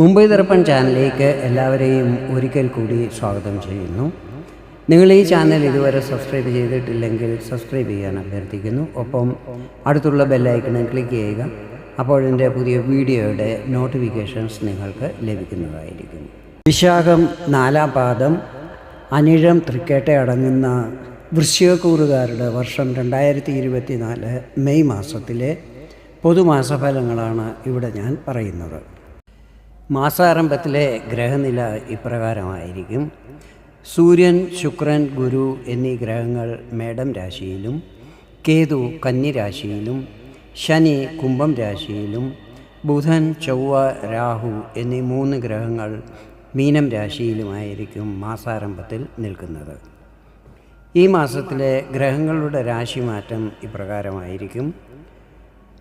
മുംബൈ ദർപ്പൺ ചാനലിലേക്ക് എല്ലാവരെയും ഒരിക്കൽ കൂടി സ്വാഗതം ചെയ്യുന്നു. നിങ്ങൾ ഈ ചാനൽ ഇതുവരെ സബ്സ്ക്രൈബ് ചെയ്തിട്ടില്ലെങ്കിൽ സബ്സ്ക്രൈബ് ചെയ്യാൻ അഭ്യർത്ഥിക്കുന്നു. ഒപ്പം അടുത്തുള്ള ബെല്ലൈക്കണിൽ ക്ലിക്ക് ചെയ്യുക. അപ്പോൾ അപ്പോഴെന്റെ പുതിയ വീഡിയോയുടെ നോട്ടിഫിക്കേഷൻസ് നിങ്ങൾക്ക് ലഭിക്കുന്നതായിരിക്കും. വിശാഖം നാലാം പാദം അനിഴം തൃക്കേട്ട അടങ്ങുന്ന വൃശ്ചികക്കൂറുകാരുടെ വർഷം രണ്ടായിരത്തി ഇരുപത്തി നാല് മെയ് മാസത്തിലെ പൊതുമാസഫലങ്ങളാണ് ഇവിടെ ഞാൻ പറയുന്നത്. മാസാരംഭത്തിലെ ഗ്രഹനില ഇപ്രകാരമായിരിക്കും. സൂര്യൻ ശുക്രൻ ഗുരു എന്നീ ഗ്രഹങ്ങൾ മേടം രാശിയിലും കേതു കന്നിരാശിയിലും ശനി കുംഭം രാശിയിലും ബുധൻ ചൊവ്വ രാഹു എന്നീ മൂന്ന് ഗ്രഹങ്ങൾ മീനം രാശിയിലുമായിരിക്കും മാസാരംഭത്തിൽ നിൽക്കുന്നത്. ഈ മാസത്തിലെ ഗ്രഹങ്ങളുടെ രാശിമാറ്റം ഇപ്രകാരമായിരിക്കും.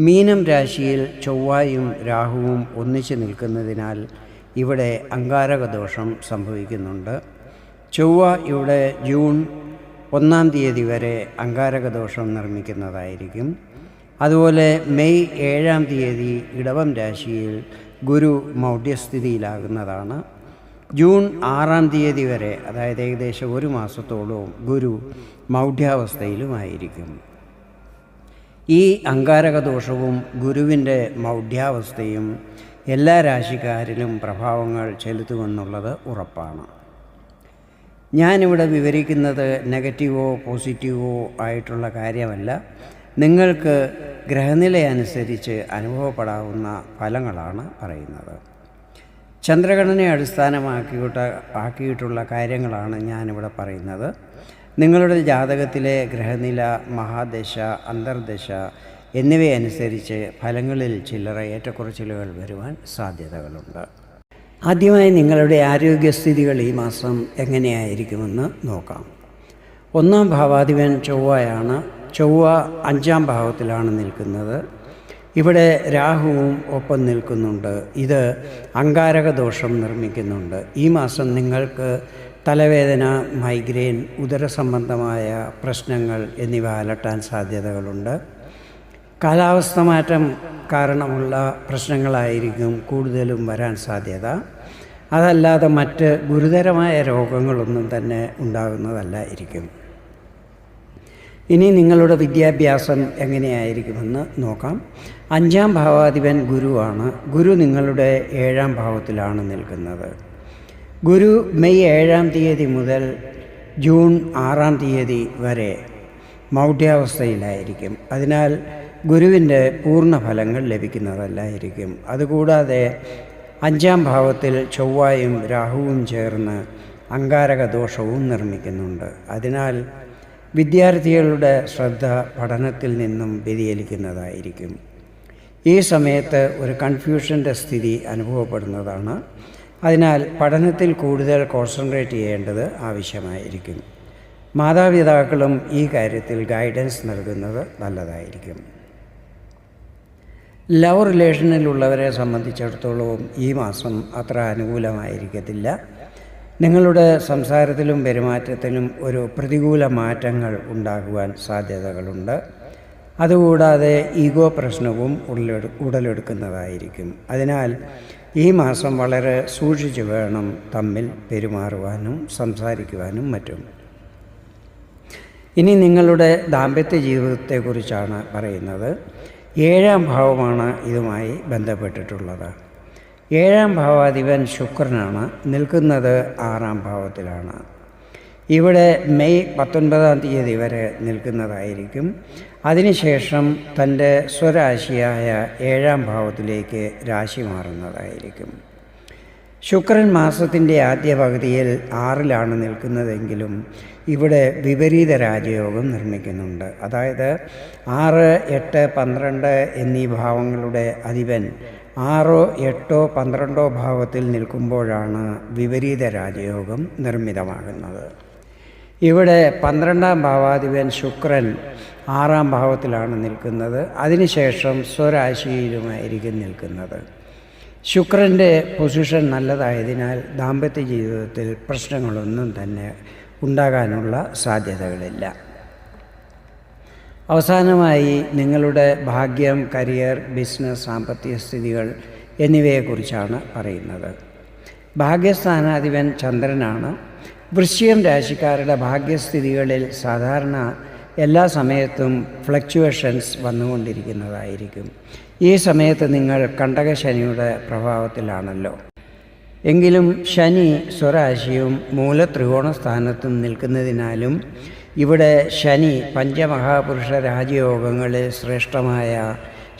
മീനം രാശിയിൽ ചൊവ്വായും രാഹുവും ഒന്നിച്ചു നിൽക്കുന്നതിനാൽ ഇവിടെ അങ്കാരകദോഷം സംഭവിക്കുന്നുണ്ട്. ചൊവ്വ ഇവിടെ ജൂൺ ഒന്നാം തീയതി വരെ അങ്കാരകദോഷം നിർമ്മിക്കുന്നതായിരിക്കും. അതുപോലെ മെയ് ഏഴാം തീയതി ഇടവം രാശിയിൽ ഗുരു മൗഢ്യസ്ഥിതിയിലാകുന്നതാണ്. ജൂൺ ആറാം തീയതി വരെ അതായത് ഏകദേശം ഒരു മാസത്തോളവും ഗുരു മൗഢ്യാവസ്ഥയിലുമായിരിക്കും. ഈ അങ്കാരകദോഷവും ഗുരുവിന്റെ മൗഢ്യാവസ്ഥയും എല്ലാ രാശിക്കാരിലും പ്രഭാവങ്ങൾ ചെലുത്തുമെന്നുള്ളത് ഉറപ്പാണ്. ഞാനിവിടെ വിവരിക്കുന്നത് നെഗറ്റീവോ പോസിറ്റീവോ ആയിട്ടുള്ള കാര്യമല്ല. നിങ്ങൾക്ക് ഗ്രഹനില അനുസരിച്ച് അനുഭവപ്പെടാവുന്ന ഫലങ്ങളാണ് പറയുന്നത്. ചന്ദ്രഘടനയെ അടിസ്ഥാനമാക്കിയിട്ട് ആക്കിയിട്ടുള്ള കാര്യങ്ങളാണ് ഞാനിവിടെ പറയുന്നത്. നിങ്ങളുടെ ജാതകത്തിലെ ഗ്രഹനില മഹാദശ അന്തർദശ എന്നിവയനുസരിച്ച് ഫലങ്ങളിൽ ചില്ലറ ഏറ്റക്കുറച്ചിലുകൾ വരുവാൻ സാധ്യതകളുണ്ട്. ആദ്യമായി നിങ്ങളുടെ ആരോഗ്യസ്ഥിതികൾ ഈ മാസം എങ്ങനെയായിരിക്കുമെന്ന് നോക്കാം. ഒന്നാം ഭാവാധിപൻ ചൊവ്വയാണ്. ചൊവ്വ അഞ്ചാം ഭാവത്തിലാണ് നിൽക്കുന്നത്. ഇവിടെ രാഹുവും ഒപ്പം നിൽക്കുന്നുണ്ട്. ഇത് അങ്കാരക ദോഷം നിർമ്മിക്കുന്നുണ്ട്. ഈ മാസം നിങ്ങൾക്ക് തലവേദന മൈഗ്രെയിൻ ഉദരസംബന്ധമായ പ്രശ്നങ്ങൾ എന്നിവ അലട്ടാൻ സാധ്യതകളുണ്ട്. കാലാവസ്ഥ മാറ്റം കാരണമുള്ള പ്രശ്നങ്ങളായിരിക്കും കൂടുതലും വരാൻ സാധ്യത. അതല്ലാതെ മറ്റ് ഗുരുതരമായ രോഗങ്ങളൊന്നും തന്നെ ഉണ്ടാകുന്നതല്ലായിരിക്കും ഇനി നിങ്ങളുടെ വിദ്യാഭ്യാസം എങ്ങനെയായിരിക്കുമെന്ന് നോക്കാം. അഞ്ചാം ഭാവാധിപൻ ഗുരുവാണ്. ഗുരു നിങ്ങളുടെ ഏഴാം ഭാവത്തിലാണ് നിൽക്കുന്നത്. ഗുരു മെയ് ഏഴാം തീയതി മുതൽ ജൂൺ ആറാം തീയതി വരെ മൗഢ്യാവസ്ഥയിലായിരിക്കും. അതിനാൽ ഗുരുവിന്റെ പൂർണ ഫലങ്ങൾ ലഭിക്കുന്നതല്ലായിരിക്കും. അതുകൂടാതെ അഞ്ചാം ഭാവത്തിൽ ചൊവ്വായും രാഹുവും ചേർന്ന് അങ്കാരക ദോഷവും നിർമ്മിക്കുന്നുണ്ട്. അതിനാൽ വിദ്യാർത്ഥികളുടെ ശ്രദ്ധ പഠനത്തിൽ നിന്നും വ്യതിചലിക്കുന്നതായിരിക്കും. ഈ സമയത്ത് ഒരു കൺഫ്യൂഷന്റെ സ്ഥിതി അനുഭവപ്പെടുന്നതാണ്. അതിനാൽ പഠനത്തിൽ കൂടുതൽ കോൺസെൻട്രേറ്റ് ചെയ്യേണ്ടത് ആവശ്യമായിരിക്കും. മാതാപിതാക്കളും ഈ കാര്യത്തിൽ ഗൈഡൻസ് നൽകുന്നത് നല്ലതായിരിക്കും. ലവ് റിലേഷനിലുള്ളവരെ സംബന്ധിച്ചിടത്തോളവും ഈ മാസം അത്ര അനുകൂലമായിരിക്കത്തില്ല. നിങ്ങളുടെ സംസാരത്തിലും പെരുമാറ്റത്തിലും ഒരു പ്രതികൂല മാറ്റങ്ങൾ ഉണ്ടാകുവാൻ സാധ്യതകളുണ്ട്. അതുകൂടാതെ ഈഗോ പ്രശ്നവും ഉടലെടു ഉടലെടുക്കുന്നതായിരിക്കും. അതിനാൽ ഈ മാസം വളരെ സൂക്ഷിച്ചു വേണം തമ്മിൽ പെരുമാറുവാനും സംസാരിക്കുവാനും മറ്റും. ഇനി നിങ്ങളുടെ ദാമ്പത്യ ജീവിതത്തെക്കുറിച്ചാണ് പറയുന്നത്. ഏഴാം ഭാവമാണ് ഇതുമായി ബന്ധപ്പെട്ടിട്ടുള്ളത്. ഏഴാം ഭാവാധിപൻ ശുക്രനാണ്. നിൽക്കുന്നത് ആറാം ഭാവത്തിലാണ്. ഇവിടെ മെയ് പത്തൊൻപതാം തീയതി വരെ നിൽക്കുന്നതായിരിക്കും. അതിനുശേഷം തന്റെ സ്വരാശിയായ ഏഴാം ഭാവത്തിലേക്ക് രാശി മാറുന്നതായിരിക്കും. ശുക്രൻ മാസത്തിന്റെ ആദ്യ പകുതിയിൽ ആറിലാണ് നിൽക്കുന്നതെങ്കിലും ഇവിടെ വിപരീത രാജയോഗം നിർമ്മിക്കുന്നുണ്ട്. അതായത് ആറ് എട്ട് പന്ത്രണ്ട് എന്നീ ഭാവങ്ങളുടെ അധിപൻ ആറോ എട്ടോ പന്ത്രണ്ടോ ഭാവത്തിൽ നിൽക്കുമ്പോഴാണ് വിപരീത രാജയോഗം നിർമ്മിതമാകുന്നത്. ഇവിടെ പന്ത്രണ്ടാം ഭാവാധിപൻ ശുക്രൻ ആറാം ഭാവത്തിലാണ് നിൽക്കുന്നത്. അതിനുശേഷം സ്വരാശിയിലുമായിരിക്കും നിൽക്കുന്നത്. ശുക്രന്റെ പൊസിഷൻ നല്ലതായതിനാൽ ദാമ്പത്യ ജീവിതത്തിൽ പ്രശ്നങ്ങളൊന്നും തന്നെ ഉണ്ടാകാനുള്ള സാധ്യതകളില്ല. അവസാനമായി നിങ്ങളുടെ ഭാഗ്യം കരിയർ ബിസിനസ് സാമ്പത്തിക സ്ഥിതികൾ എന്നിവയെക്കുറിച്ചാണ് പറയുന്നത്. ഭാഗ്യസ്ഥാനാധിപൻ ചന്ദ്രനാണ്. വൃശ്ചികം രാശിക്കാരുടെ ഭാഗ്യസ്ഥിതികളിൽ സാധാരണ എല്ലാ സമയത്തും ഫ്ലക്ച്വേഷൻസ് വന്നുകൊണ്ടിരിക്കുന്നതായിരിക്കും. ഈ സമയത്ത് നിങ്ങൾ കണ്ടകശനിയുടെ പ്രഭാവത്തിലാണല്ലോ. എങ്കിലും ശനി സ്വരാശിയും മൂലത്രികോണ സ്ഥാനത്തും നിൽക്കുന്നതിനാലും ഇവിടെ ശനി പഞ്ചമഹാപുരുഷ രാജയോഗങ്ങളിൽ ശ്രേഷ്ഠമായ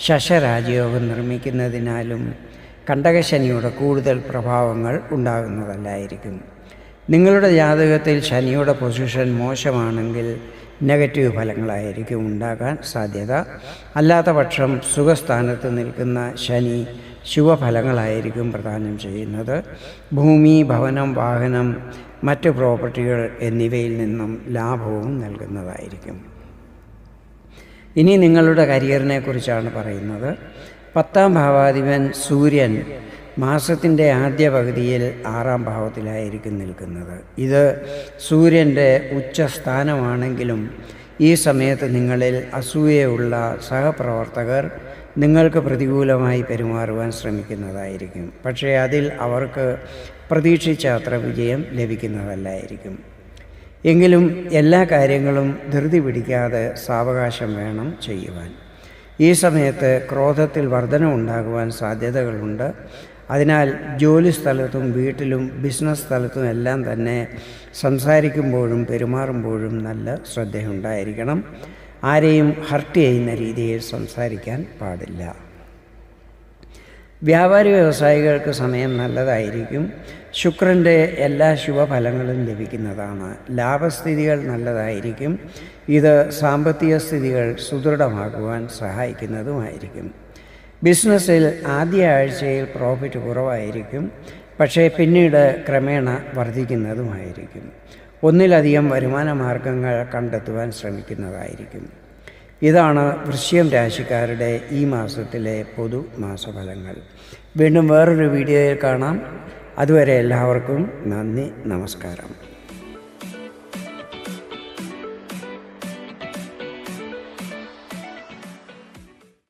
ശശരാജയോഗം നിർമ്മിക്കുന്നതിനാലും കണ്ടകശനിയുടെ കൂടുതൽ പ്രഭാവങ്ങൾ ഉണ്ടാകുന്നതല്ലായിരിക്കും. നിങ്ങളുടെ ജാതകത്തിൽ ശനിയുടെ പൊസിഷൻ മോശമാണെങ്കിൽ നെഗറ്റീവ് ഫലങ്ങളായിരിക്കും ഉണ്ടാകാൻ സാധ്യത. അല്ലാത്ത പക്ഷം സുഖസ്ഥാനത്ത് നിൽക്കുന്ന ശനി ശുഭഫലങ്ങളായിരിക്കും പ്രദാനം ചെയ്യുന്നത്. ഭൂമി ഭവനം വാഹനം മറ്റ് പ്രോപ്പർട്ടികൾ എന്നിവയിൽ നിന്നും ലാഭവും നൽകുന്നതായിരിക്കും. ഇനി നിങ്ങളുടെ കരിയറിനെ കുറിച്ചാണ് പറയുന്നത്. പത്താം ഭാവാധിപൻ സൂര്യൻ മാസത്തിന്റെ ആദ്യ പകുതിയിൽ ആറാം ഭാവത്തിലായിരിക്കും നിൽക്കുന്നത്. ഇത് സൂര്യന്റെ ഉച്ചസ്ഥാനമാണെങ്കിലും ഈ സമയത്ത് നിങ്ങളിൽ അസൂയയുള്ള സഹപ്രവർത്തകർ നിങ്ങൾക്ക് പ്രതികൂലമായി പെരുമാറുവാൻ ശ്രമിക്കുന്നതായിരിക്കും. പക്ഷേ അതിൽ അവർക്ക് പ്രതീക്ഷിച്ച അത്ര വിജയം ലഭിക്കുന്നതല്ലായിരിക്കും. എങ്കിലും എല്ലാ കാര്യങ്ങളും ധൃതി പിടിക്കാതെ സാവകാശം വേണം ചെയ്യുവാൻ. ഈ സമയത്ത് ക്രോധത്തിൽ വർധന ഉണ്ടാകുവാൻ സാധ്യതകളുണ്ട്. അതിനാൽ ജോലി സ്ഥലത്തും വീട്ടിലും ബിസിനസ് സ്ഥലത്തും എല്ലാം തന്നെ സംസാരിക്കുമ്പോഴും പെരുമാറുമ്പോഴും നല്ല ശ്രദ്ധയുണ്ടായിരിക്കണം. ആരെയും ഹർട്ട് ചെയ്യുന്ന രീതിയിൽ സംസാരിക്കാൻ പാടില്ല. വ്യാപാരി വ്യവസായികൾക്ക് സമയം നല്ലതായിരിക്കും. ശുക്രന്റെ എല്ലാ ശുഭഫലങ്ങളും ലഭിക്കുന്നതാണ്. ലാഭസ്ഥിതികൾ നല്ലതായിരിക്കും. ഇത് സാമ്പത്തിക സ്ഥിതികൾ സുദൃഢമാക്കുവാൻ സഹായിക്കുന്നതുമായിരിക്കും. ബിസിനസ്സിൽ ആദ്യ ആഴ്ചയിൽ പ്രോഫിറ്റ് കുറവായിരിക്കും. പക്ഷേ പിന്നീട് ക്രമേണ വർദ്ധിക്കുന്നതുമായിരിക്കും. ഒന്നിലധികം വരുമാന മാർഗങ്ങൾ കണ്ടെത്തുവാൻ ശ്രമിക്കുന്നതായിരിക്കും. ഇതാണ് വൃശ്യം രാശിക്കാരുടെ ഈ മാസത്തിലെ പൊതു മാസഫലങ്ങൾ. വീണ്ടും വേറൊരു വീഡിയോയിൽ കാണാം. അതുവരെ എല്ലാവർക്കും നന്ദി നമസ്കാരം.